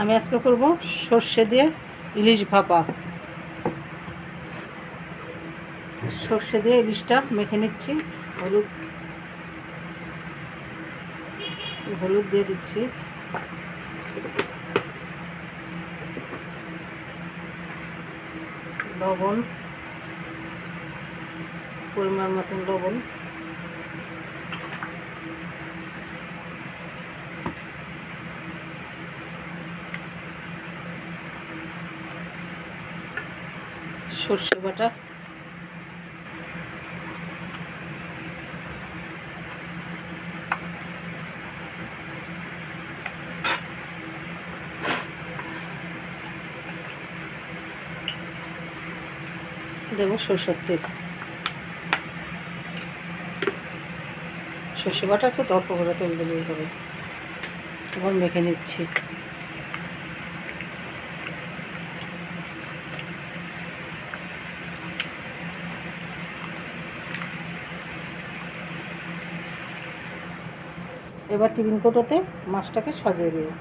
আমি আজকে করব সর্ষে দিয়ে ইলিশ ভাপা। সর্ষে দিয়ে ইলিশটা মেখে নিচ্ছি। হলুদ হলুদ দিয়ে দিচ্ছি। লবণ, পরিমাণ মতন লবণ। সর্ষে বাটা। দেবো সরষের তেল। সর্ষে বাটা আছে, তো অল্প করে তেল দিলেই হবে। এবার মেখে নিচ্ছি। এবার টিফিন কোটোতে মাছটাকে সাজিয়ে দেবো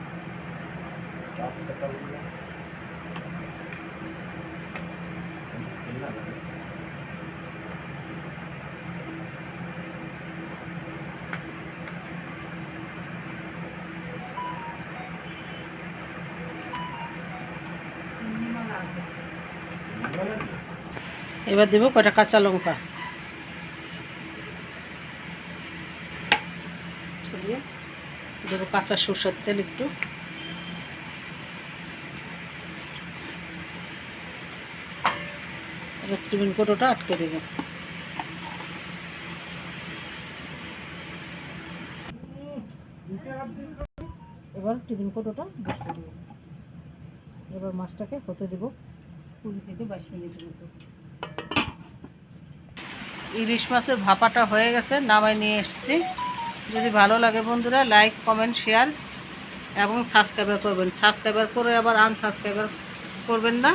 এবার দেবো কটা কাঁচা লঙ্কা। ছড়িয়ে দেবো কাঁচা সরষের তেল একটু। ত্রিবিন কোটোটা আটকে দেবো। এবার টিফিন কোটোটা বসিয়ে দেবো। এবার মাছটাকে হতে দেবো কুড়ি থেকে বাইশ মিনিটের মতো। ইলিশ মাছের ভাপাটা হয়ে গেছে নামাই নিয়ে এসেছি। যদি ভালো লাগে বন্ধুরা লাইক কমেন্ট শেয়ার এবং সাবস্ক্রাইবার করবেন। সাবস্ক্রাইবার করে আবার আনসাবস্ক্রাইবার করবেন না?